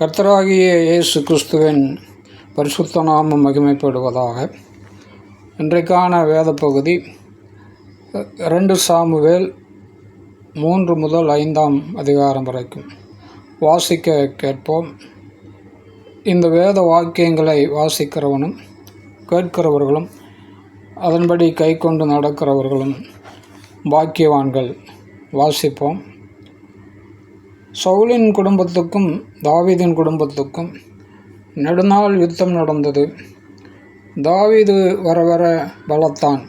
கர்த்தராகிய இயேசு கிறிஸ்துவின் பரிசுத்த நாமம் மகிமைப்படுவதாக. இன்றைக்கான வேத பகுதி ரெண்டு சாமுவேல் மூன்று முதல் ஐந்தாம் அதிகாரம் வரைக்கும். வாசிக்க கேட்போம். இந்த வேத வாக்கியங்களை வாசிக்கிறவனும் கேட்கிறவர்களும் அதன்படி கை கொண்டு நடக்கிறவர்களும் பாக்கியவான்கள். வாசிப்போம். சவுலின் குடும்பத்துக்கும் தாவீதின் குடும்பத்துக்கும் நெடுநாள் யுத்தம் நடந்தது. தாவீது வர வர பலத்தான்.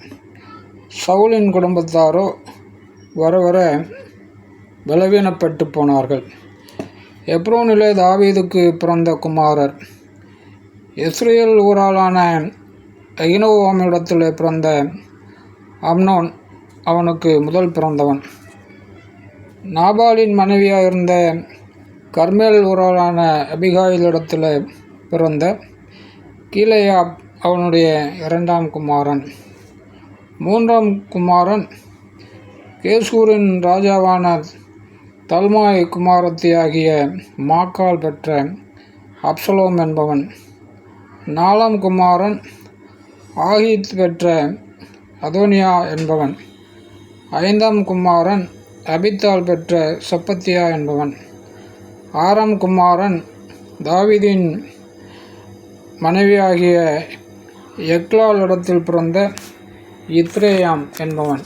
சவுலின் குடும்பத்தாரோ வர வர பலவீனப்பட்டு போனார்கள். எப்ரோனிலே தாவீதுக்கு பிறந்த குமாரர். இஸ்ரேல் ஊராளான ஐனோவாமிடத்தில் பிறந்த அம்னோன் அவனுக்கு முதல் பிறந்தவன். நாபாலின் மனைவியாக இருந்த கர்மேல் உறவான அபிகாயிலிடத்தில் பிறந்த கீழையா அவனுடைய இரண்டாம் குமாரன். மூன்றாம் குமாரன் கேசூரின் ராஜாவான தல்மாய் குமாரத்தியாகிய மாக்கால் பெற்ற அப்சலோம் என்பவன். நாலாம் குமாரன் ஆகித் பெற்ற அதோனியா என்பவன். ஐந்தாம் குமாரன் அபித்தால் பெற்ற சப்பத்தியா என்பவன். ஆறாம் குமாரன் தாவிதின் மனைவியாகிய எக்லால் இடத்தில் பிறந்த இத்ரேயாம் என்பவன்.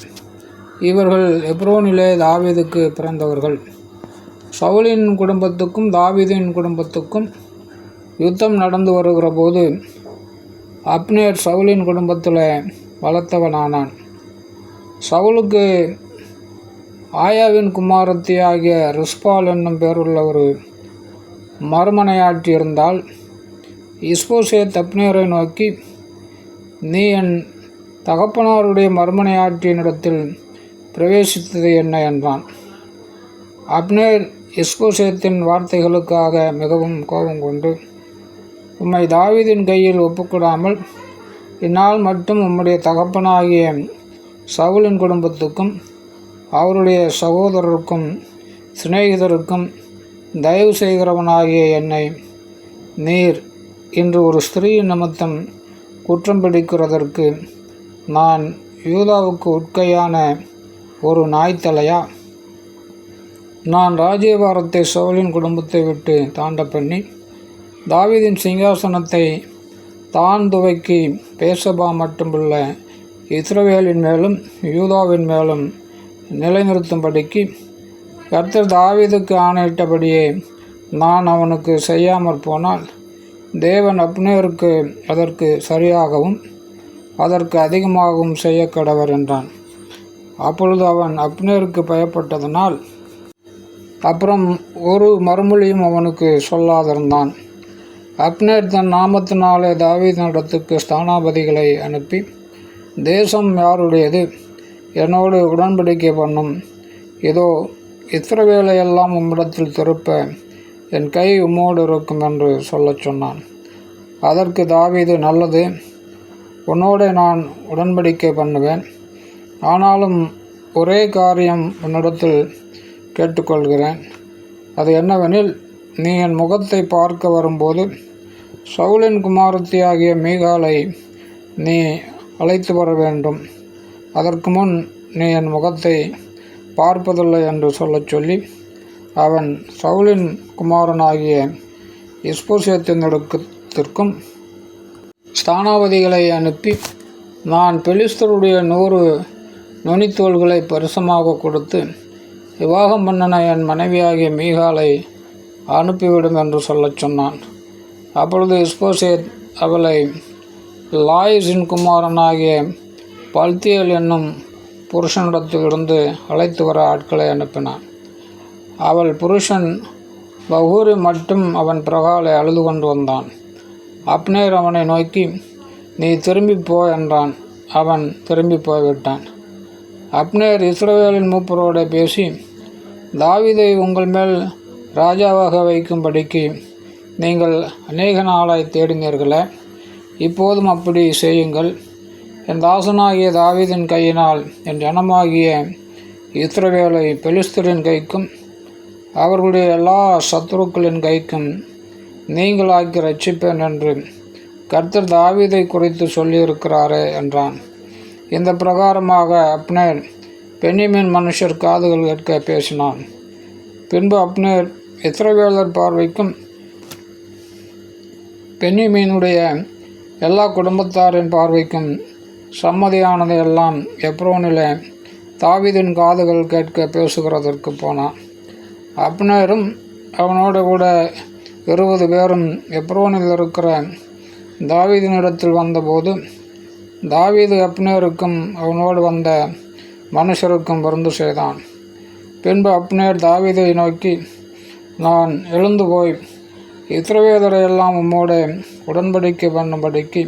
இவர்கள் எப்ரோனிலே தாவிதுக்கு பிறந்தவர்கள். சவுலின் குடும்பத்துக்கும் தாவிதின் குடும்பத்துக்கும் யுத்தம் நடந்து வருகிற போது அப்னேர் சவுலின் குடும்பத்தில் வளர்த்தவனானான். சவுலுக்கு ஆயாவின் குமாரத்தி ஆகிய ரிஸ்பால் என்னும் பெயருள்ள ஒரு மறுமனையாற்றியிருந்தால் இஸ்போசே தப்னேரை நோக்கி நீ என் தகப்பனாருடைய மறுமனையாற்றியினிடத்தில் பிரவேசித்தது என்ன? என்றான். அப்னேர் இஸ்போசேத்தின் வார்த்தைகளுக்காக மிகவும் கோபம் கொண்டு உம்மை தாவிதின் கையில் ஒப்புக்கூடாமல் இந்நாள் மட்டும் உம்முடைய தகப்பனாகிய சவுலின் குடும்பத்துக்கும் அவருடைய சகோதரருக்கும் சிநேகிதருக்கும் தயவு செய்கிறவனாகிய என்னை நீர் இன்று ஒரு ஸ்திரீ நிமித்தம் குற்றம் பிடிக்கிறதற்கு நான் யூதாவுக்கு உட்கையான ஒரு நாய்த்தலையா? நான் ராஜ்யபாரத்தை சோழின் குடும்பத்தை விட்டு தாண்ட பண்ணி தாவிதின் சிங்காசனத்தை தான் துவக்கி பேசபா மட்டுமுள்ள இஸ்ரவேலின் மேலும் யூதாவின் மேலும் நிலைநிறுத்தும்படிக்கு கர்த்தர் தாவீதுக்கு ஆணையிட்டபடியே நான் அவனுக்கு செய்யாமற் போனால் தேவன் அப்னேருக்கு அதற்கு சரியாகவும் அதற்கு அதிகமாகவும் செய்ய கடவர் என்றான். அப்பொழுது அவன் அப்னேருக்கு பயப்பட்டதனால் அப்புறம் ஒரு மறுமொழியும் அவனுக்கு சொல்லாதிருந்தான். அப்னேர் தன் நாமத்தினாலே தாவீதனிடத்துக்கு ஸ்தானாபதிகளை அனுப்பி தேசம் யாருடையது? என்னோடு உடன்படிக்கை பண்ணும். இதோ இத்திரவேலையெல்லாம் உம்மிடத்தில் திருப்ப என் கை உம்மோடு இருக்கும் என்று சொல்லச் சொன்னான். அதற்கு தாவீது நல்லது. உன்னோட நான் உடன்படிக்கை பண்ணுவேன். ஆனாலும் ஒரே காரியம் உன்னிடத்தில் கேட்டுக்கொள்கிறேன். அது என்னவெனில் நீ என் முகத்தை பார்க்க வரும்போது சவுலின் குமாரத்தியாகிய மீகாலை நீ அழைத்து வர வேண்டும். அதற்கு முன் நீ என் முகத்தை பார்ப்பதில்லை என்று சொல்லச் சொல்லி அவன் சவுலின் குமாரனாகிய இஸ்போசியத்தினிடத்திற்கும் ஸ்தானாபதிகளை அனுப்பி நான் பெலிஸ்தருடைய நூறு நுனித்தோள்களை பரிசமாக கொடுத்து விவாகம் பண்ணின என் மனைவியாகிய மீகாலை அனுப்பிவிடும் என்று சொல்லச் சொன்னான். அப்பொழுது இஸ்போசேத் அவளை லாயிஸின் குமாரனாகிய பல்தியல் என்னும் புருஷனிடத்திலிருந்து அழைத்து வர ஆட்களை அனுப்பினான். அவள் புருஷன் பகூரி மட்டும் அவன் பிரகாலை அழுது கொண்டு வந்தான். அப்னேர் அவனை நோக்கி நீ திரும்பி போ என்றான். அவன் திரும்பி போய்விட்டான். அப்னேர் இஸ்ரவேலின் மூப்பரோடு பேசி தாவிதை உங்கள் மேல் ராஜாவாக வைக்கும்படிக்கு நீங்கள் அநேக நாளாய் தேடினீர்களே இப்போதும் அப்படி செய்யுங்கள். என் தாசனாகிய தாவீதின் கையினால் என் ஜனமாகிய இத்திரவேலை பெலிஸ்தரின் கைக்கும் அவர்களுடைய எல்லா சத்துருக்களின் கைக்கும் நீங்களாக்கி ரட்சிப்பேன் என்று கர்த்தர் தாவீதை குறித்து சொல்லியிருக்கிறாரே என்றான். இந்த பிரகாரமாக அப்னேர் பெண்ணிமின் மனுஷர் காதுகள் கேட்க பேசினான். பின்பு அப்னேர் இத்திரவேலர் பார்வைக்கும் பென்னிமீனுடைய எல்லா குடும்பத்தாரின் பார்வைக்கும் சம்மதியானது எல்லாம் எப்ரோனிலே தாவிதின் காதுகள் கேட்க பேசுகிறதற்கு போனான். அப்னேரும் அவனோடு கூட இருபது பேரும் எப்ரோனில் இருக்கிற தாவீதினிடத்தில் வந்தபோது தாவீது அப்னேருக்கும் அவனோடு வந்த மனுஷருக்கும் விருந்து செய்தான். பின்பு அப்னேர் தாவீதை நோக்கி நான் எழுந்து போய் இத்திரவேதரை எல்லாம் உம்மோடு உடன்படிக்கை பண்ணும்படிக்கு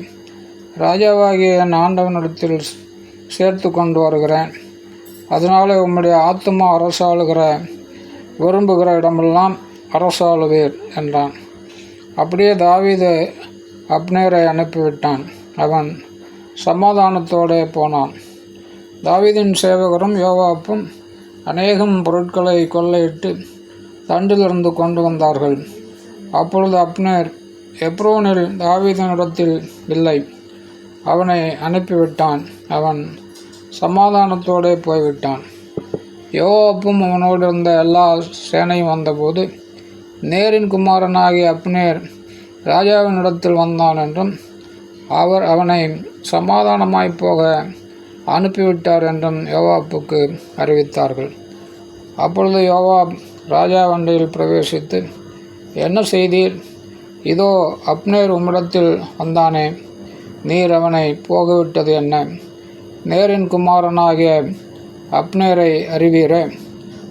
ராஜாவாகிய என் ஆண்டவனிடத்தில் சேர்த்து கொண்டு வருகிறேன். அதனால உம்முடைய ஆத்மா அரசாளுகிற விரும்புகிற இடமெல்லாம் அரசாளுவீர் என்றான். அப்படியே தாவீது அப்னேரை அனுப்பிவிட்டான். அவன் சமாதானத்தோடே போனான். தாவீதின் சேவகரும் யோவாப்பும் அநேகம் பொருட்களை கொள்ளையிட்டு தண்டிலிருந்து கொண்டு வந்தார்கள். அப்பொழுது அப்னேர் எப்ரோனில் தாவீதனிடத்தில் இல்லை. அவனை அனுப்பிவிட்டான். அவன் சமாதானத்தோடே போய்விட்டான். யோவாப்பும் அவனோடு இருந்த எல்லா சேனையும் வந்தபோது நேரின் குமாரனாகிய அப்னேர் ராஜாவினிடத்தில் வந்தான் என்றும் அவர் அவனை சமாதானமாய் போக அனுப்பிவிட்டார் என்றும் யோவாப்புக்கு அறிவித்தார்கள். அப்பொழுது யோவாப் ராஜா வண்டியில் பிரவேசித்து என்ன செய்தீர்? இதோ அப்னேர் உம்மிடத்தில் வந்தானே. நீர் அவனை போகவிட்டது என்ன? நேரின் குமாரனாகிய அப்னேரை அறிவீரே.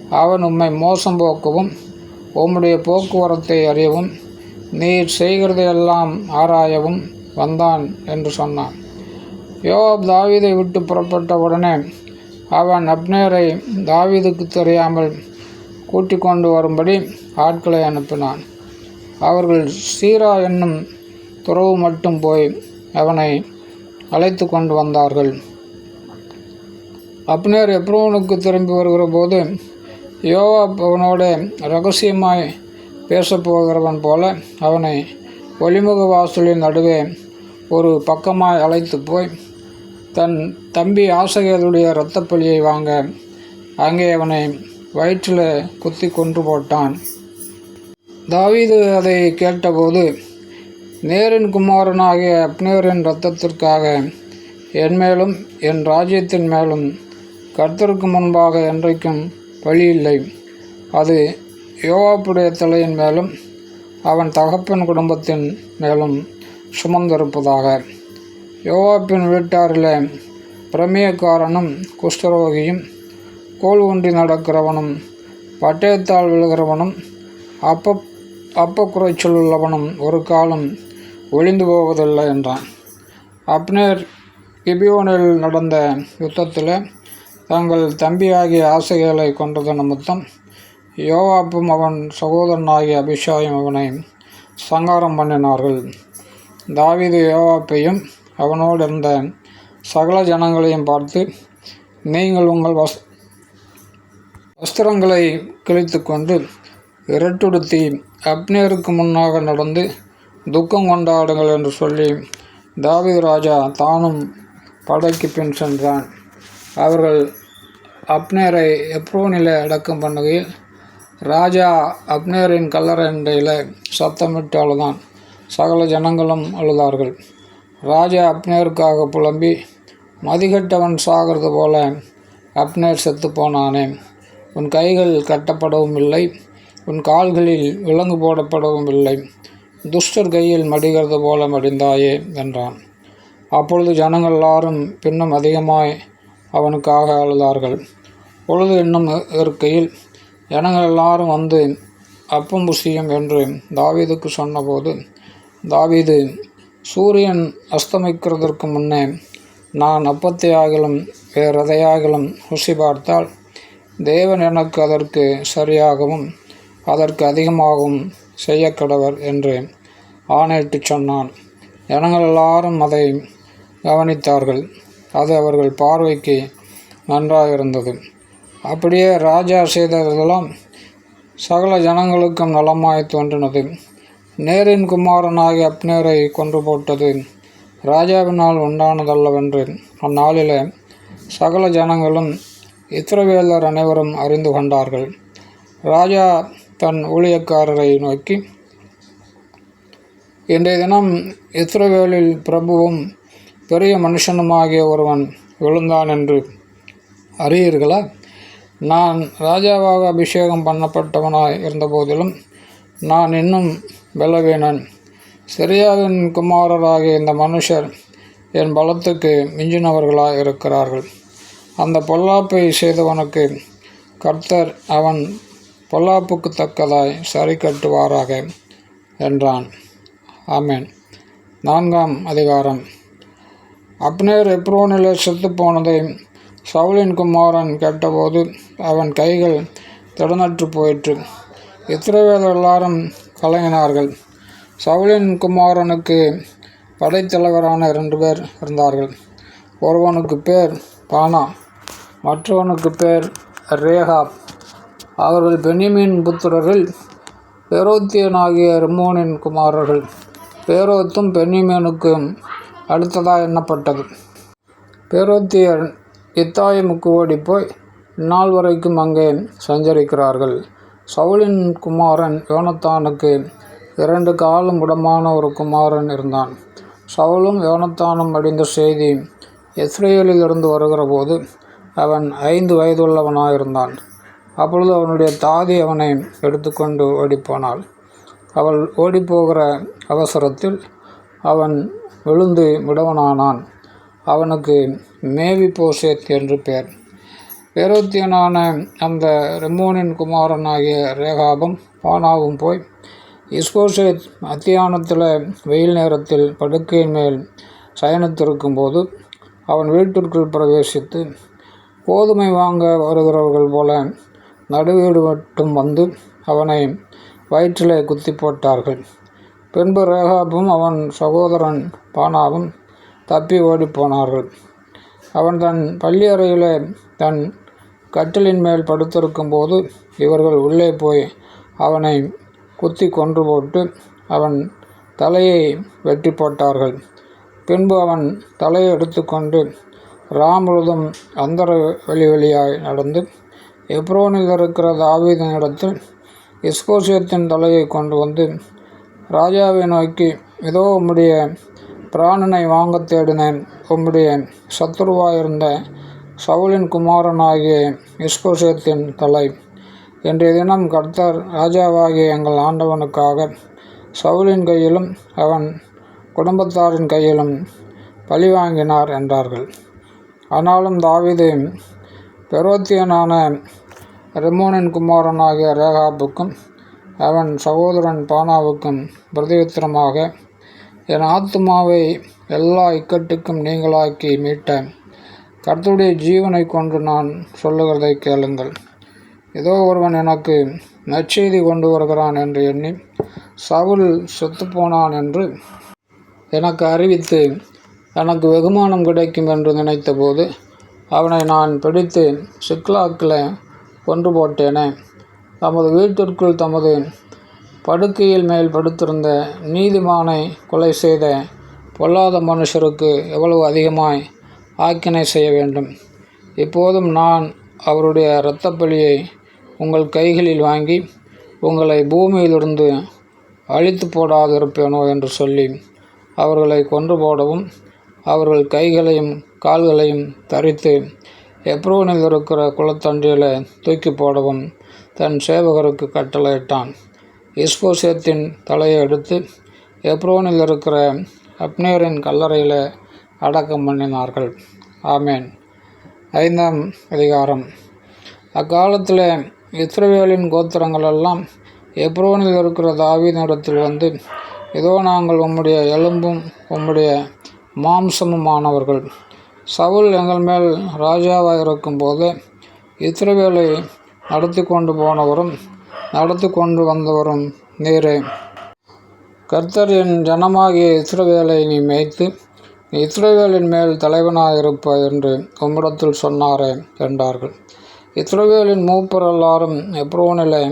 அவன் உம்மை மோசம் போக்கவும் உம்முடைய போக்குவரத்தை அறியவும் நீர் செய்கிறதையெல்லாம் ஆராயவும் வந்தான் என்று சொன்னான். யோப் தாவீதை விட்டு புறப்பட்ட உடனே அவன் அப்னேரை தாவீதுக்கு தெரியாமல் கூட்டிக் கொண்டு வரும்படி ஆட்களை அனுப்பினான். அவர்கள் சீரா என்னும் துறவு மட்டும் போய் அவனை அழைத்து கொண்டு வந்தார்கள். அப்னேர் எப்ரோனுக்கு திரும்பி வருகிற போது யோவாப் அவனோட ரகசியமாய் பேசப்போகிறவன் போல அவனை ஒளிமுக வாசலின் நடுவே ஒரு பக்கமாய் அழைத்து போய் தன் தம்பி ஆசைகளுடைய இரத்தப்பலியை வாங்க அங்கே அவனை வயிற்றில் குத்தி கொன்று போட்டான். தாவீது அதை கேட்டபோது நேரின் குமாரனாகிய அப்னேரின் இரத்தத்திற்காக என் மேலும் என் ராஜ்யத்தின் மேலும் கர்த்தருக்கு முன்பாக என்றைக்கும் பழி இல்லை. அது யோவாப்புடைய தலையின் மேலும் அவன் தகப்பன் குடும்பத்தின் மேலும் சுமந்திருப்பதாக. யோவாப்பின் வீட்டாரில் பிரமேயக்காரனும் குஷ்டரோகியும் கோல் ஒன்றி நடக்கிறவனும் பட்டயத்தால் விழுகிறவனும் அப்ப அப்ப குறைச்சல் உள்ளவனும் ஒரு காலம் ஒளிந்து போவதில்லை என்றான். அப்னேர் கிபியோனில் நடந்த யுத்தத்தில் தங்கள் தம்பியாகிய ஆசைகளை கொண்டது நிமித்தம் யோவாப்பும் அவன் சகோதரனாகிய அபிஷாயும் அவனை சங்காரம் பண்ணினார்கள். தாவீது யோவாப்பையும் அவனோடு இருந்த சகல ஜனங்களையும் பார்த்து நீங்கள் உங்கள் வஸ் வஸ்திரங்களை கிழித்து கொண்டு இரட்டுடுத்தி அப்னேருக்கு முன்னாக நடந்து துக்கம் கொண்டாடுங்கள் என்று சொல்லி தாவீது ராஜா தானும் படைக்கு பின் சென்றான். அவர்கள் அப்னேரை எப்ரோனில் அடக்கம் பண்ணுகையில் ராஜா அப்னேரின் கல்லறையில் சத்தமிட்டு அழுதான் சகல ஜனங்களும் அழுதார்கள். ராஜா அப்னேருக்காக புலம்பி மதிகட்டவன் சாகிறது போல அப்னேர் செத்து போனானே உன் கைகள் கட்டப்படவும் இல்லை உன் கால்களில் விலங்கு போடப்படவும் இல்லை துஷ்டர் கையில் மடிகிறது போல மடிந்தாயே என்றான். அப்பொழுது ஜனங்கள் எல்லாரும் பின்னும் அதிகமாய் அவனுக்காக அழுதார்கள். பொழுது இன்னும் இருக்கையில் ஜனங்கள் எல்லாரும் வந்து அப்பம் புசியும் என்று தாவீதுக்கு சொன்னபோது தாவீது சூரியன் அஸ்தமிக்கிறதற்கு முன்னே நான் அப்பத்தை ஆகிலும் வேறு எதையாகிலும் ருசி பார்த்தால் தேவன் எனக்கு அதற்கு சரியாகவும் அதற்கு அதிகமாகவும் செய்யக்கடவர் என்று ஆணையிட்டு சொன்னான். ஜனங்கள் எல்லாரும் அதை கவனித்தார்கள். அது அவர்கள் பார்வைக்கு நன்றாக இருந்தது அப்படியே ராஜா செய்ததெல்லாம் சகல ஜனங்களுக்கும் நலமாய் தோன்றினது. நேரின் குமாரனாகி அப்னேரை கொன்று போட்டது ராஜாவினால் உண்டானதல்லவென்று. அந்நாளிலே சகல ஜனங்களும் இத்திரவேலர் அனைவரும் அறிந்து கொண்டார்கள். ராஜா தன் ஊழியக்காரரை நோக்கி இன்றைய தினம் இஸ்ரவேலில் பிரபுவும் பெரிய மனுஷனுமாகிய ஒருவன் விழுந்தான் என்று அறியீர்களா? நான் ராஜாவாக அபிஷேகம் பண்ணப்பட்டவனாய் இருந்தபோதிலும் நான் இன்னும் பலவீனன் சிரியாவின் குமாரராகிய இந்த மனுஷர் என் பலத்துக்கு மிஞ்சினவர்களாக இருக்கிறார்கள் அந்த பொல்லாப்பை செய்தவனுக்கு கர்த்தர் அவன் பொல்லாப்புக்கு தக்கதாய் சரி கட்டுவாராக என்றான். ஆமேன். நான்காம் அதிகாரம். அப்னேர் எப்ரோனிலே செத்து போனதை சவுலின் குமாரன் கேட்டபோது அவன் கைகள் திடனற்று போயிற்று. இத்திரவேலர் எல்லாரும் கலங்கினார்கள். சவுலின் குமாரனுக்கு படைத்தலைவரான இரண்டு பேர் இருந்தார்கள். ஒருவனுக்கு பேர் பானா மற்றவனுக்கு பேர் ரேகாப். அவர்கள் பெனிமின் புத்திரரில் பெரோத்தியனாகிய ரிமோனின் குமாரர்கள். பேரோத்தும் பென்னிமேனுக்கும் அடுத்ததாக எண்ணப்பட்டது. பேரோத்தியர் இத்தாயிமுக்கு ஓடிப்போய் இந்நாள் வரைக்கும் அங்கே சஞ்சரிக்கிறார்கள். சவுலின் குமாரன் யோனத்தானுக்கு இரண்டு காலம் உடமான ஒரு குமாரன் இருந்தான். சவுலும் யோனத்தானும் அடைந்த செய்தி இஸ்ரேலிலிருந்து வருகிற போது அவன் ஐந்து வயதுள்ளவனாயிருந்தான். அப்பொழுது அவனுடைய தாதி அவனை எடுத்துக்கொண்டு ஓடிப்போனாள். அவள் ஓடிப்போகிற அவசரத்தில் அவன் விழுந்து விடவனானான். அவனுக்கு மேவி போசேத் என்று பெயர். பேரோத்தியனான அந்த ரெமோனின் குமாரனாகிய ரேகாபும் பானாவும் போய் இஸ்போசேத் மத்தியானத்தில் வெயில் நேரத்தில் படுக்கையின் மேல் சயனித்திருக்கும்போது அவன் வீட்டிற்குள் பிரவேசித்து கோதுமை வாங்க வருகிறவர்கள் போல நடுவீடு மட்டும் வந்து அவனை வயிற்றிலே குத்தி போட்டார்கள். பின்பு ரேகாபும் அவன் சகோதரன் பானாவும் தப்பி ஓடிப்போனார்கள். அவன் தன் பள்ளியறையிலே தன் கட்டிலின் மேல் படுத்திருக்கும்போது இவர்கள் உள்ளே போய் அவனை குத்தி கொன்று போட்டு அவன் தலையை வெட்டி போட்டார்கள். பின்பு அவன் தலையை எடுத்துக்கொண்டு ராமுழுதும் அந்தர வெளி வழியாய் நடந்து எப்ரோனில் இருக்கிற தாவீதனிடத்தில் இஸ்கோசியத்தின் தலையை கொண்டு வந்து ராஜாவை நோக்கி இதோ உம்முடைய பிராணனை வாங்கத் தேடினேன் உம்முடைய சத்துருவாயிருந்த சவுலின் குமாரனாகிய இஸ்கோசியத்தின் தலை. இன்றைய தினம் கர்த்தர் ராஜாவாகிய எங்கள் ஆண்டவனுக்காக சவுலின் கையிலும் அவன் குடும்பத்தாரின் கையிலும் பழி வாங்கினார் என்றார்கள். ஆனாலும் தாவீது பெரோத்தியனான ரிமோனின் குமாரனாகிய ரேகாபுக்கும் அவன் சகோதரன் பானாவுக்கும் பிரதியுத்தரமாக என் ஆத்துமாவை எல்லா இக்கட்டுக்கும் நீங்களாக்கி மீட்ட கருத்துடைய ஜீவனை கொண்டு நான் சொல்லுகிறதை கேளுங்கள். ஏதோ ஒருவன் எனக்கு நற்செய்தி கொண்டு வருகிறான் என்று எண்ணி சவுல் செத்துப்போனான் என்று எனக்கு அறிவித்து எனக்கு வெகுமானம் கிடைக்கும் என்று நினைத்தபோது அவனை நான் பிடித்து சிக்லாக்கில் கொன்று போட்டேனே. தமது வீட்டிற்குள் தமது படுக்கையில் மேல் படுத்திருந்த நீதிமானை கொலை செய்த பொல்லாத மனுஷருக்கு எவ்வளவு அதிகமாய் ஆக்கினை செய்ய வேண்டும்? இப்போதும் நான் அவருடைய இரத்தப்பலியை உங்கள் கைகளில் வாங்கி உங்களை பூமியிலிருந்து அழித்து போடாதிருப்பேனோ என்று சொல்லி அவர்களை கொன்று போடவும் அவர்கள் கைகளையும் கால்களையும் தரித்து எப்ரோனில் இருக்கிற குளத்தண்டியில் தூக்கி போடவும் தன் சேவகருக்கு கட்டளையிட்டான். இஸ்போசேத்தின் தலையை எடுத்து எப்ரோனில் இருக்கிற அப்னேரின் கல்லறையில் அடக்கம் பண்ணினார்கள். ஆமேன். ஐந்தாம் அதிகாரம். அக்காலத்தில் இஸ்ரவேலின் கோத்திரங்களெல்லாம் எப்ரோனில் இருக்கிற தாவீதினிடத்தில் வந்து இதோ நாங்கள் உம்முடைய எலும்பும் உம்முடைய மாம்சமுமானவர்கள். சவுல் எங்கள் மேல் ராஜாவாக இருக்கும்போது இத்திரவேலை நடத்தி கொண்டு போனவரும் நடத்தி கொண்டு வந்தவரும் நீரே. கர்த்தர் என் ஜனமாகிய இஸ்ரவேலை நீ மேய்த்து நீ இஸ்ரவேலின் மேல் தலைவனாக இருப்ப என்று உம்மிடத்தில் சொன்னாரே என்றார்கள். இஸ்ரவேலின் மூப்பர் எல்லாரும் எப்ரோனிலே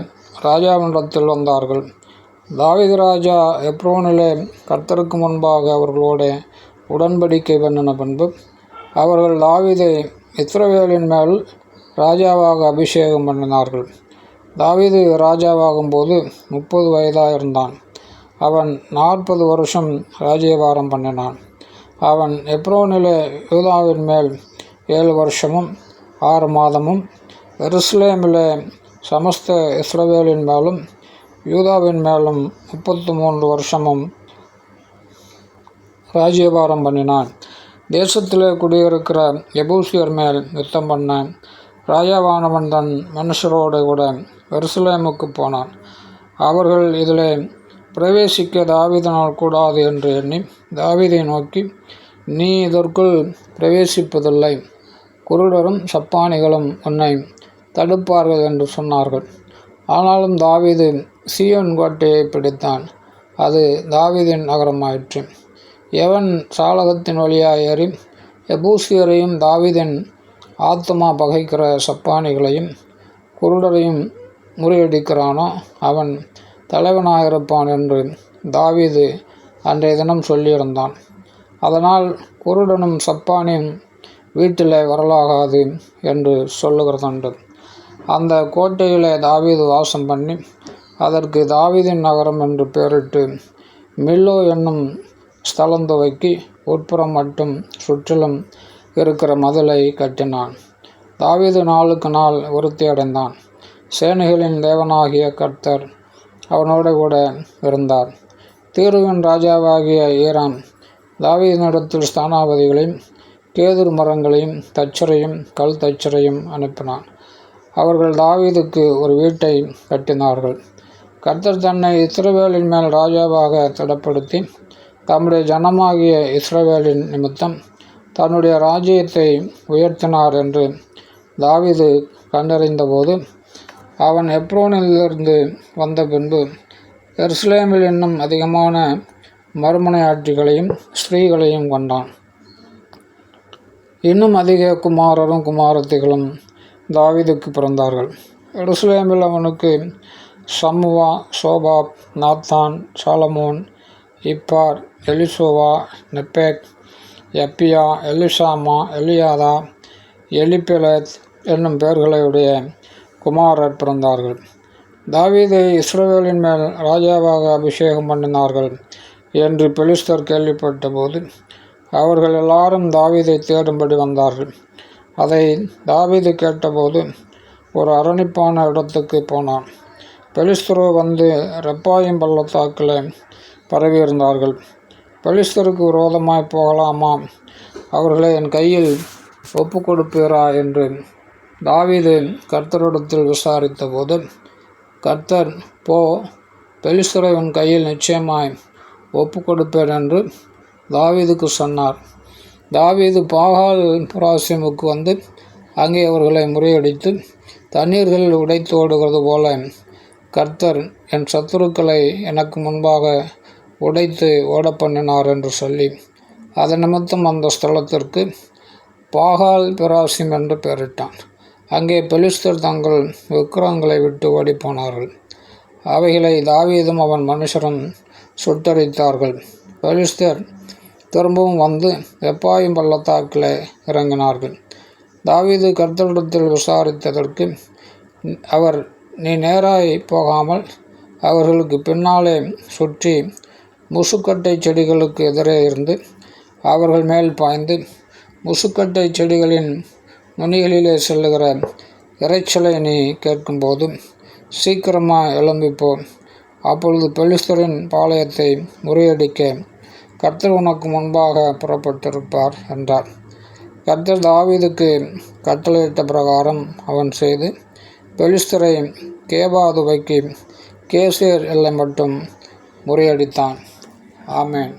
ராஜாவினிடத்தில் வந்தார்கள். தாவித ராஜா எப்ரோனிலே கர்த்தருக்கு முன்பாக அவர்களோட உடன்படிக்கை பண்ணின பின்பு அவர்கள் தாவீதை இத்ரவேலின் மேல் ராஜாவாக அபிஷேகம் பண்ணினார்கள். தாவீது ராஜாவாகும்போது முப்பது வயதாக இருந்தான் அவன் நாற்பது வருஷம் ராஜ்யபாரம் பண்ணினான். அவன் எப்ரோனிலே யூதாவின் மேல் ஏழு வருஷமும் ஆறு மாதமும் எருசலேமிலே சமஸ்த இஸ்ரவேலின் மேலும் யூதாவின் மேலும் முப்பத்து மூன்று வருஷமும் ராஜ்யபாரம் பண்ணினான். தேசத்தில் குடியிருக்கிற எபூசியர் மேல் யுத்தம் பண்ண ராஜாவானவன் தன் மனுஷரோடு கூட எருசலேமுக்கு போனான். அவர்கள் இதில் பிரவேசிக்க தாவீதனால் கூடாது என்று எண்ணி தாவிதை நோக்கி நீ இதற்குள் பிரவேசிப்பதில்லை. குருடரும் சப்பானிகளும் உன்னை தடுப்பார்கள் என்று சொன்னார்கள். ஆனாலும் தாவீது சியோன் கோட்டையை பிடித்தான். அது தாவீதின் நகரமாயிற்று. எவன் சாலகத்தின் வழியாக ஏறி எபூசியரையும் தாவிதன் ஆத்மா பகைக்கிற சப்பானிகளையும் குருடரையும் முறியடிக்கிறானோ அவன் தலைவனாயிருப்பான் என்று தாவிது அன்றைய தினம் சொல்லியிருந்தான். அதனால் குருடனும் சப்பானியும் வீட்டில் வரலாகாது என்று சொல்லுகிறதுண்டு. அந்த கோட்டையில் தாவீது வாசம் பண்ணி அதற்கு தாவீதின் நகரம் என்று பெயரிட்டு மில்லோ என்னும் ஸ்தலம் துவக்கி உட்புறம் மட்டும் சுற்றிலும் இருக்கிற மதிலை கட்டினான். தாவீது நாளுக்கு நாள் உறுத்தி அடைந்தான். சேனைகளின் தேவனாகிய கர்த்தர் அவனோடு கூட இருந்தார். தீருவின் ராஜாவாகிய ஈரான் தாவீதினிடத்தில் ஸ்தானாபதிகளையும் கேதுர் மரங்களையும் தச்சரையும் கல் தச்சரையும் அனுப்பினான். அவர்கள் தாவீதுக்கு ஒரு வீட்டை கட்டினார்கள். கர்த்தர் தன்னை இஸ்ரவேலின் மேல் ராஜாவாக திடப்படுத்தி தம்முடைய ஜனமாகிய இஸ்ரவேலின் நிமித்தம் தன்னுடைய ராஜ்யத்தை உயர்த்தினார் என்று தாவிது கண்டறிந்தபோது அவன் எப்ரோனிலிருந்து வந்த பின்பு எருசலேமில் இன்னும் அதிகமான மறுமனையாட்சிகளையும் ஸ்திரீகளையும் கொண்டான். இன்னும் அதிக குமாரரும் குமாரத்திகளும் தாவிதுக்கு பிறந்தார்கள். எருசலேமில் அவனுக்கு Shammua Shobab Nathan Solomon Ibhar Elishua Nepheg Japhia Elishama Eliada Eliphelet என்னும் பெயர்களையுடைய குமாரர் பிறந்தார்கள். தாவீதை இஸ்ரேலின் மேல் ராஜாவாக அபிஷேகம் பண்ணினார்கள் என்று பெலிஸ்தர் கேள்விப்பட்டபோது அவர்கள் எல்லாரும் தாவீதை தேடும்படி வந்தார்கள். அதை தாவீது கேட்டபோது ஒரு அரணிப்பான இடத்துக்கு போனான். பெலிஸ்தரோ வந்து ரெப்பாயும் பள்ளத்தாக்கில் பரவியிருந்தார்கள். பலிஸ்தருக்கு விரோதமாய் போகலாமா? அவர்களை என் கையில் ஒப்பு கொடுப்பீரா என்று தாவீது கர்த்தரிடத்தில் விசாரித்தபோது கர்த்தர் போ பெலிஸ்தரை உன் கையில் நிச்சயமாய் ஒப்பு கொடுப்பேன் என்று தாவீதுக்கு சொன்னார். தாவீது பாகால் புராசிமுக்கு வந்து அங்கே அவர்களை முறியடித்து தண்ணீர்களில் உடைத்து ஓடுகிறது போல கர்த்தர் என் சத்துருக்களை எனக்கு முன்பாக உடைத்து ஓட பண்ணினார் என்று சொல்லி அது நிமித்தம் அந்த ஸ்தலத்திற்கு பாகால் பிராசிம் என்று பெயரிட்டான். அங்கே பெலிஸ்தர் தங்கள் விக்கிரங்களை விட்டு ஓடிப்போனார்கள். அவைகளை தாவீதும் அவன் மனுஷரும் சுட்டரித்தார்கள். பெலிஸ்தர் திரும்பவும் வந்து வெப்பாயும் பள்ளத்தாக்கில் இறங்கினார்கள். தாவீது கர்த்தரிடத்தில் விசாரித்ததற்கு அவர் நீ நேராய் போகாமல் அவர்களுக்கு பின்னாலே சுற்றி முசுக்கட்டை செடிகளுக்கு எதிரே இருந்து அவர்கள் மேல் பாய்ந்து முசுக்கட்டை செடிகளின் நுனிகளிலே செல்லுகிற இறைச்சலை நீ கேட்கும்போது சீக்கிரமாக எழும்பிப்போம் அப்பொழுது பெலிஸ்தரின் பாளையத்தை முறியடிக்க கர்த்தர் உனக்கு முன்பாக புறப்பட்டிருப்பார் என்றார். கர்த்தர் தாவீதுக்கு கட்டளையிட்ட பிரகாரம் அவன் செய்து பெலிஸ்தரை கேபாதுவைக்கு கேசேர் எல்லை மட்டும் முறியடித்தான். ஆமேன்